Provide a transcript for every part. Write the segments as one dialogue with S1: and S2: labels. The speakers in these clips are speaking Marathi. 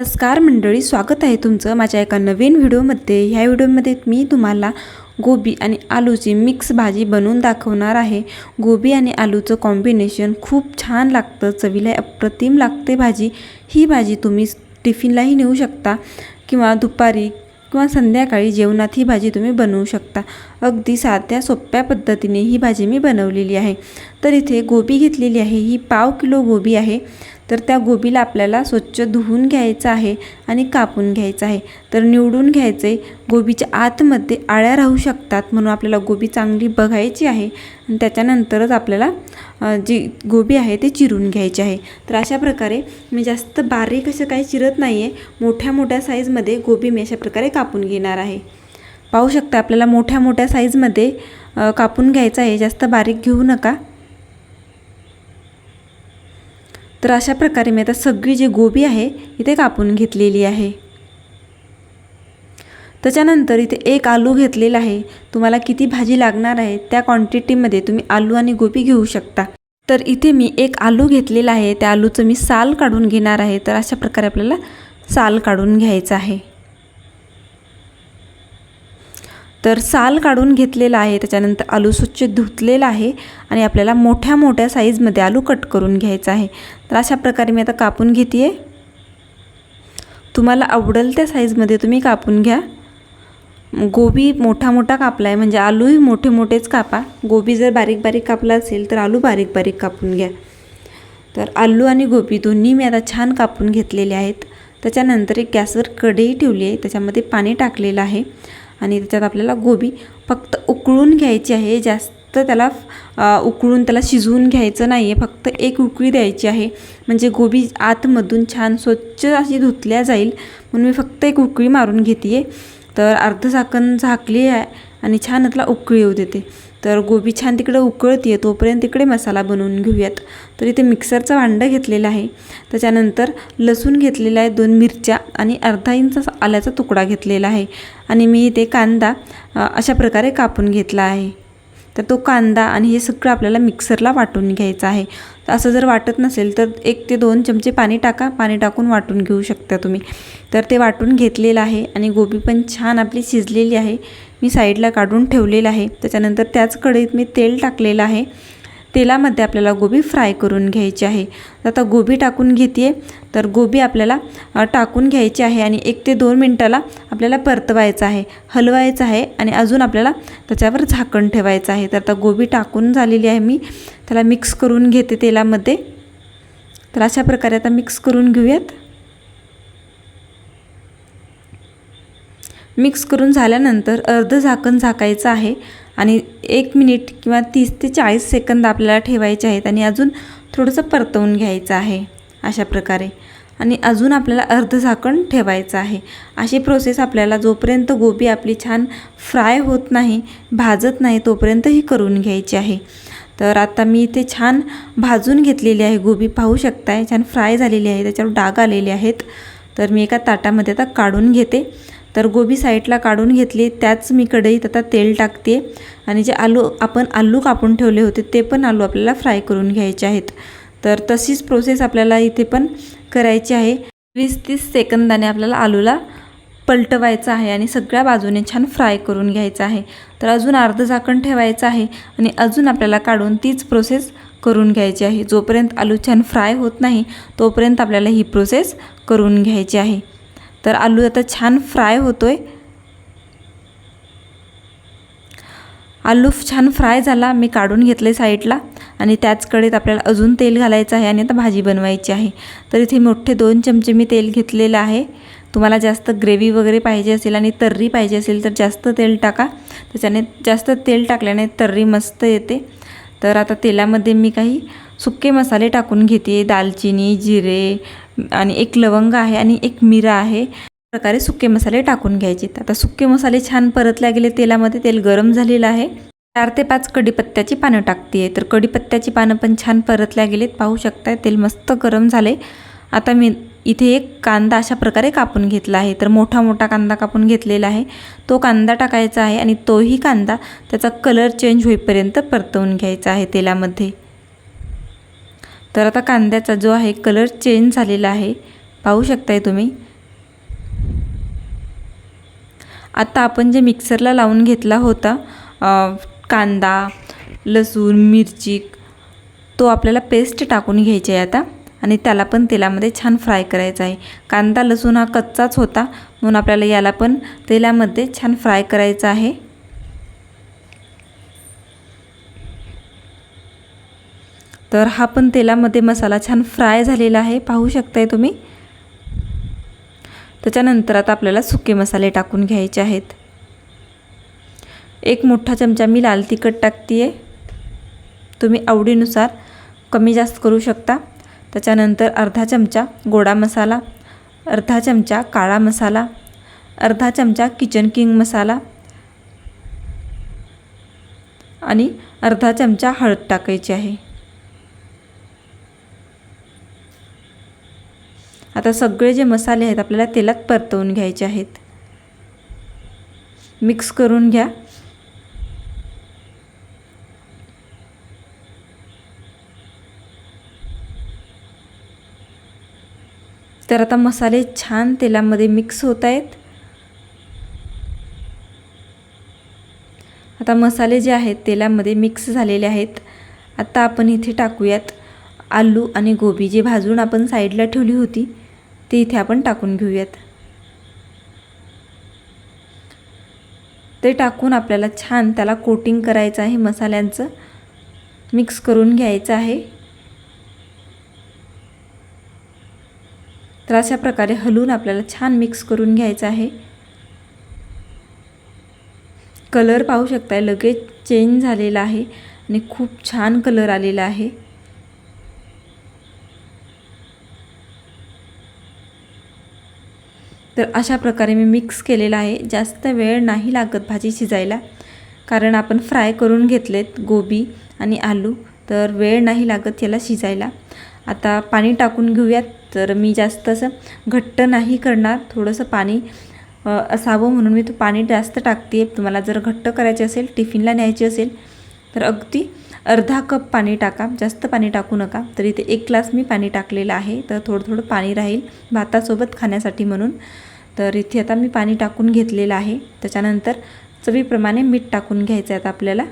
S1: नमस्कार मंडळी स्वागत आहे तुमचं माझ्या एका नवीन व्हिडिओमध्ये. ह्या व्हिडिओमध्ये मी तुम्हाला गोबी आणि आलूची मिक्स भाजी बनवून दाखवणार आहे. गोबी आणि आलूचं कॉम्बिनेशन खूप छान लागतं चवीला अप्रतिम लागते भाजी. ही भाजी तुम्ही टिफिनलाही नेऊ शकता किंवा दुपारी किंवा संध्याकाळी जेवणात ही भाजी तुम्ही बनवू शकता. अगदी साध्या सोप्या पद्धतीने ही भाजी मी बनवलेली आहे. तर इथे गोबी घेतलेली आहे. ही पाव किलो गोबी आहे. तर त्या गोबीला आपल्याला स्वच्छ धुवून घ्यायचं आहे आणि कापून घ्यायचं आहे. तर निवडून घ्यायचे गोबीच्या आतमध्ये आळ्या राहू शकतात म्हणून आपल्याला गोबी चांगली बघायची आहे. आणि त्याच्यानंतरच आपल्याला जी गोबी आहे ते चिरून घ्यायची आहे. तर अशा प्रकारे मी जास्त बारीक असं काही चिरत नाही आहे मोठ्या मोठ्या साईजमध्ये गोबी मी अशा प्रकारे कापून घेणार आहे. पाहू शकता आपल्याला मोठ्या मोठ्या साईजमध्ये कापून घ्यायचं आहे. जास्त बारीक घेऊ नका. तर अशा प्रकारे मी आता सगळी जी गोबी आहे इथे कापून घेतलेली आहे. त्याच्यानंतर इथे एक आलू घेतलेला आहे. तुम्हाला किती भाजी लागणार आहे त्या क्वांटिटीमध्ये तुम्ही आलू आणि गोबी घेऊ शकता. तर इथे मी एक आलू घेतलेला आहे त्या आलूचं मी साल काढून घेणार आहे. तर अशा प्रकारे आपल्याला साल काढून घ्यायचं आहे. तर साल काढून घेतलेला आहे त्याच्यानंतर आलू स्वच्छ धुतलेला आहे आणि आपल्याला मोठ्या मोठ्या साईजमध्ये आलू कट करून घ्यायचा आहे. तर अशा प्रकारे मी आता कापून घेते आहे तुम्हाला आवडेल त्या साईजमध्ये तुम्ही कापून घ्या. गोबी मोठा मोठा कापला आहे म्हणजे आलूही मोठे मोठेच कापा. गोबी जर बारीक बारीक कापला असेल तर आलू बारीक बारीक कापून घ्या. तर आलू आणि गोबी दोन्ही मी आता छान कापून घेतलेले आहेत. त्याच्यानंतर एक गॅसवर कढई ठेवली आहे त्याच्यामध्ये पाणी टाकलेलं आहे. आणि त्याच्यात आपल्याला गोबी फक्त उकळून घ्यायची आहे. जास्त त्याला उकळून त्याला शिजवून घ्यायचं नाही आहे फक्त एक उकळी द्यायची आहे. म्हणजे गोबी आतमधून छान स्वच्छ अशी धुतल्या जाईल. म्हणून मी फक्त एक उकळी मारून घेते आहे तर अर्ध झाकण झाकली आहे आणि छान त्याला उकळी येऊ देते. तर गोबी छान तिकडे उकळती तोपर्यंत तिकडे मसाला बनवून घेऊयात. तर इथे मिक्सरचं भांडं घेतलेलं आहे. त्याच्यानंतर लसूण घेतलेला आहे दोन मिरच्या आणि अर्धा इंच आल्याचा तुकडा घेतलेला आहे. आणि मी इथे कांदा अशा प्रकारे कापून घेतला आहे. तर तो कांदा आणि हे सगळं आपल्याला मिक्सरला वाटून घ्यायचं आहे. असं जर वाटत नसेल तर एक ते दोन चमचे पाणी टाका. पाणी टाकून वाटून घेऊ शकता तुम्ही. तर ते वाटून घेतलेलं आहे आणि गोबी पण छान आपली शिजलेली आहे. मी साईडला काढून ठेवलेलं आहे. त्याच्यानंतर त्याच कढईत मी तेल टाकलेलं आहे. तेलामध्ये आपल्याला गोबी फ्राय करून घ्यायची आहे. तर आता गोबी टाकून घेते तर गोबी आपल्याला टाकून घ्यायची आहे आणि एक ते दोन मिनटाला आपल्याला परतवायचं आहे. हलवायचं आहे आणि अजून आपल्याला त्याच्यावर झाकण ठेवायचं आहे. तर आता गोबी टाकून झालेली आहे मी. त्याला मिक्स करून घेते तेलामध्ये. तर अशा प्रकारे आता मिक्स करून घेऊयात. मिक्स करून झाल्यानंतर अर्ध झाकण झाकायचं आहे. आणि एक मिनिट किंवा तीस ते चाळीस सेकंद आपल्याला ठेवायचे आहेत आणि अजून थोडंसं परतवून घ्यायचं आहे अशा प्रकारे. आणि अजून आपल्याला अर्ध झाकण ठेवायचं आहे. अशी प्रोसेस आपल्याला जोपर्यंत गोबी आपली छान फ्राय होत नाही भाजत नाही तोपर्यंत ही करून घ्यायची आहे. तर आता मी इथे छान भाजून घेतलेली आहे गोबी. पाहू शकताय छान फ्राय झालेली आहे त्याच्यावर डाग आलेले आहेत. तर मी एका ताटामध्ये आता काढून घेते. तर गोबी साईडला काढून घेतली. त्याच मी कढईत आता तेल टाकते. आणि जे आलू आपण आलू कापून ठेवले होते ते पण आलू आपल्याला फ्राय करून घ्यायचे आहेत. तर तशीच प्रोसेस आपल्याला इथे पण करायची आहे. वीस तीस सेकंदाने आपल्याला आलूला पलटवायचं आहे आणि सगळ्या बाजूने छान फ्राय करून घ्यायचं आहे. तर अजून अर्ध झाकण ठेवायचं आहे आणि अजून आपल्याला काढून तीच प्रोसेस करून घ्यायची आहे. जोपर्यंत आलू छान फ्राय होत नाही तोपर्यंत आपल्याला ही प्रोसेस करून घ्यायची आहे. तर आलू आता छान फ्राय होतो आहे आलू छान फ्राय झाला मी काढून घेतले साईडला आणि त्याच कडेत आपल्याला अजून तेल घालायचं आहे आणि आता भाजी बनवायची आहे. तर इथे मोठे दोन चमचे मी तेल घेतलेलं आहे. तुम्हाला जास्त ग्रेव्ही वगैरे पाहिजे असेल आणि तर्री पाहिजे असेल तर जास्त तेल टाका. त्याच्याने जास्त तेल टाकल्याने तर्री मस्त येते. तर आता तेलामध्ये मी काही सुके मसाले टाकून घेते. दालचिनी जिरे आणि एक लवंग आहे आणि एक मिरा आहे. प्रकारे सुके मसाले टाकून घ्यायचे. आता सुके मसाले छान परतल्या गेले तेलामध्ये. तेल गरम झालेलं आहे. चार ते पाच कढीपत्त्याची पानं टाकते. तर कढीपत्त्याची पानं पण छान परतल्या गेलेत. पाहू शकताय तेल मस्त गरम झाले आता मी इथे एक कांदा अशा प्रकारे कापून घेतला आहे. तर मोठा मोठा कांदा कापून घेतलेला आहे. तो कांदा टाकायचा आहे आणि तोही कांदा त्याचा कलर चेंज होईपर्यंत परतवून घ्यायचा आहे तेलामध्ये. तर आता कांद्याचा जो आहे कलर चेंज झालेला आहे. पाहू शकताय तुम्ही? आता आपण जे मिक्सरला लावून घेतला होता कांदा लसूण मिरची तो आपल्याला पेस्ट टाकून घ्यायची आहे आता. आणि त्याला पण तेलामध्ये छान फ्राय करायचा आहे. कांदा लसूण हा कच्चाच होता. म्हणून आपल्याला याला पण तेलामध्ये छान फ्राय करायचा आहे. तर हा पण तेलामध्ये मसाला छान फ्राय झालेला आहे. पाहू शकताय तुम्ही? त्याच्यानंतर आता आपल्याला सुके मसाले टाकून घ्यायचे आहेत. एक मोठा चमचा मी लाल तिखट टाकते आहे तुम्ही आवडीनुसार कमी जास्त करू शकता. त्याच्यानंतर अर्धा चमचा गोडा मसाला अर्धा चमचा काळा मसाला अर्धा चमचा किचन किंग मसाला आणि अर्धा चमचा हळद टाकायची आहे. आता सगळे जे मसाले आहेत आपल्याला तेलात परतवून घ्यायचे आहेत. मिक्स करून घ्या. तर आता मसाले छान तेलामध्ये मिक्स होत आहेत. आता मसाले जे आहेत तेलामध्ये मिक्स झालेले आहेत. आता आपण इथे टाकूयात आलू आणि गोबी. जे भाजून आपण साईडला ठेवली होती ते इथे आपण टाकून घेऊयात. ते टाकून आपल्याला छान त्याला कोटिंग करायचं आहे मसाल्यांचं. मिक्स करून घ्यायचं आहे. तर अशा प्रकारे हलवून आपल्याला छान मिक्स करून घ्यायचं आहे. कलर पाहू शकताय लगेच चेंज झालेला आहे आणि खूप छान कलर आलेला आहे. तर अशा प्रकारे मी मिक्स केलेला आहे. जास्त वेळ नाही लागत भाजी शिजायला कारण आपण फ्राय करून घेतलेत गोबी आणि आलू तर वेळ नाही लागत याला शिजायला. आता पाणी टाकून घेऊयात. तर मी जास्त असं घट्ट नाही करणार. थोडंसं पाणी असावं म्हणून मी तो पाणी जास्त टाकते तुम्हाला जर घट्ट करायचे असेल टिफिनला न्यायची असेल तर अगदी अर्धा कप पाणी टाका. जास्त पाणी टाकू नका. तर इथे एक ग्लास मी पाणी टाकलेलं आहे. तर थोडं थोडं पाणी राहील भातासोबत खाण्यासाठी म्हणून. तर इथे आता मी पाणी टाकून घेतलेलं आहे. त्याच्यानंतर चवीप्रमाणे मीठ टाकून घ्यायचं आहे आता आपल्याला.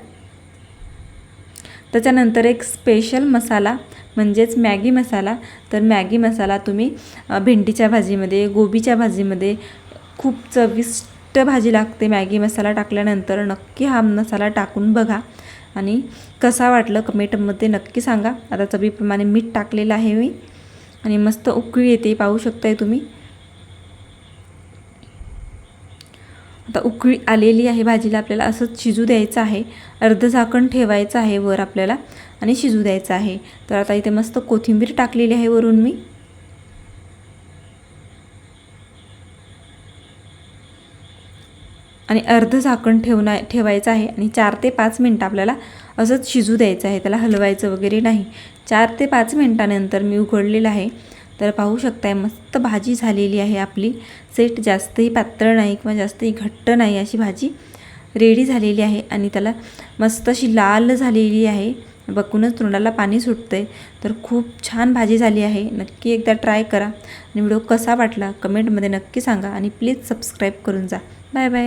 S1: त्याच्यानंतर एक स्पेशल मसाला म्हणजेच मॅगी मसाला. तर मॅगी मसाला तुम्ही भेंडीच्या भाजीमध्ये गोबीच्या भाजीमध्ये खूप चविष्ट भाजी लागते. मॅगी मसाला टाकल्यानंतर नक्की हा मसाला टाकून बघा. आणि कसा वाटलं कमेंटमध्ये नक्की सांगा. आता चवीप्रमाणे मीठ टाकलेलं आहे मी. आणि मस्त उकळी येते पाहू शकताय तुम्ही. आता उकळी आलेली आहे भाजीला आपल्याला असंच शिजू द्यायचं आहे. अर्ध झाकण ठेवायचं आहे वर आपल्याला आणि शिजू द्यायचं आहे. तर आता इथे मस्त कोथिंबीर टाकलेली आहे वरून मी. आणि अर्ध झाकण ठेवणा ठेवायचं आहे आणि चार ते पाच मिनटं आपल्याला असंच शिजू द्यायचं आहे. त्याला हलवायचं वगैरे नाही. चार ते पाच मिनटानंतर मी उघडलेलं आहे. तर पाहू शकताय मस्त भाजी झालेली आहे आपली. सेट जास्तही पातळ नाही किंवा जास्तही घट्ट नाही अशी भाजी रेडी झालेली आहे आणि त्याला मस्त अशी लाल झालेली आहे. बघूनच तोंडाला पाणी सुटतं आहे तर खूप छान भाजी झाली आहे. नक्की एकदा ट्राय करा आणि व्हिडिओ कसा वाटला कमेंटमध्ये नक्की सांगा आणि प्लीज सबस्क्राईब करून जा. Bye bye.